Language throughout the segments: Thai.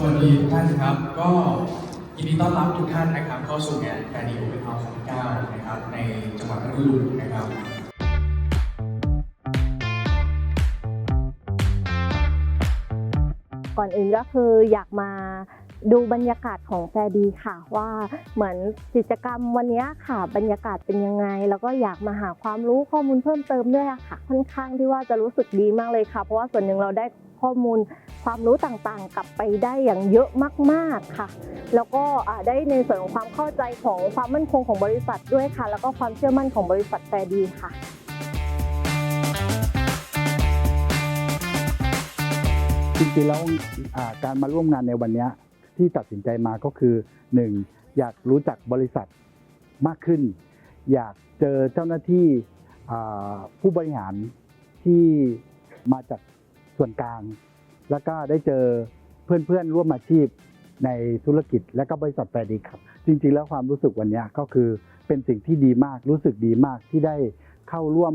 สวัสดีทุกท่านครับ ก็ยินดีต้อนรับทุกท่านนะครับ เข้าสู่งานแฟนดีโอเปนเฮาส์2009นะครับ ในจังหวัดพัทลุงนะครับก่อนอื่นก็คืออยากมา ดูบรรยากาศของแฟดีค่ะว่าเหมือนกิจกรรมวันนี้ค่ะ บรรยากาศเป็นยังไง แล้วก็อยากมาหาความรู้ข้อมูลเพิ่มเติมด้วยอะค่ะ ค่อนข้างที่ว่าจะรู้สึกดีมากเลยค่ะ เพราะว่าส่วนหนึ่งเราได้ข้อมูลความรู้ต่างๆ กลับไปได้อย่างเยอะมากๆค่ะ แล้วก็ได้ในส่วนของความเข้าใจของความมั่นคงของบริษัทด้วยค่ะ แล้วก็ความเชื่อมั่นของบริษัทแฟดีค่ะจริงๆแล้วการมาร่วมงานในวันนี้ ที่ตัดสินใจมาก็คือ 1. อยากรู้จักบริษัทมากขึ้น อยากเจอเจ้าหน้าที่ผู้บริหารที่มาจากส่วนกลาง แล้วก็ได้เจอเพื่อนๆร่วมอาชีพในธุรกิจและก็บริษัทแฟร์ดีครับ จริงๆแล้วความรู้สึกวันนี้ก็คือเป็นสิ่งที่ดีมากรู้สึกดีมากที่ได้ เข้าร่วม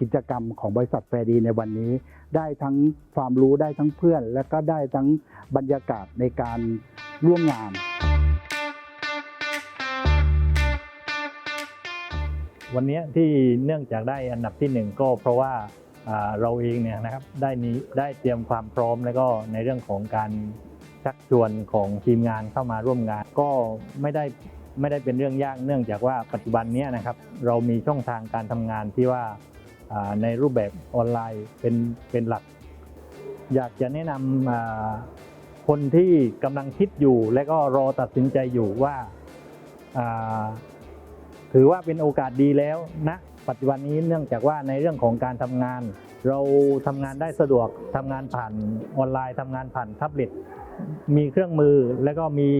กิจกรรมของบริษัทแฟรดีในวันนี้ ได้ทั้งความรู้ได้ทั้งเพื่อน และก็ได้ทั้งบรรยากาศในการร่วมงาน วันนี้ที่เนื่องจากได้อันดับที่หนึ่งก็เพราะว่าอ่าเราเองเนี่ยนะครับได้นี้ได้เตรียมความพร้อมแล้วก็ในเรื่องของการชักชวนของทีมงานเข้ามาร่วมงาน ก็ไม่ได้ ไม่ได้เป็นเรื่องยากเนื่องจากว่าปัจจุบันนี้นะครับเรามีช่องทางการทำงานที่ว่าในรูปแบบออนไลน์เป็นเป็นหลัก อยากจะแนะนำคนที่กำลังคิดอยู่ และก็รอตัดสินใจอยู่ว่าอ่าถือว่าเป็นโอกาสดีแล้วนะปัจจุบันนี้เนื่องจากว่าในเรื่องของการทำงาน เราทำงานได้สะดวกทำงานผ่านออนไลน์ทำงานผ่านแท็บเล็ต มีเครื่องมือแล้วก็มี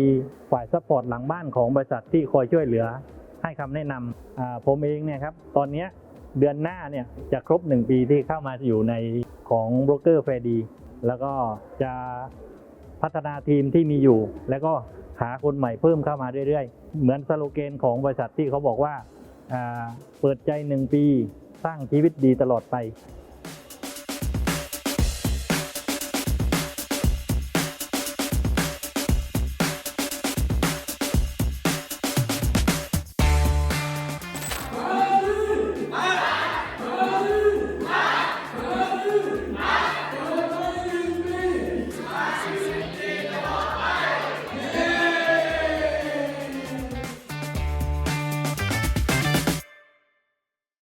ฝ่ายซัพพอร์ตหลังบ้านของบริษัทที่คอยช่วยเหลือให้คำแนะนำอ่าผมเองเนี่ยครับตอนนี้เดือนหน้าเนี่ยจะครบ 1 ปีที่เข้ามาอยู่ในของโบรกเกอร์เฟดี แล้วก็จะพัฒนาทีมที่มีอยู่ แล้วก็หาคนใหม่เพิ่มเข้ามาเรื่อยๆ เหมือนสโลแกนของบริษัทที่เขาบอกว่าอ่าเปิดใจหนึ่งปีสร้างชีวิตดีตลอดไป